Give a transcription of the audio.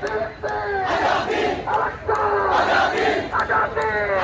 Azadi! Azadi!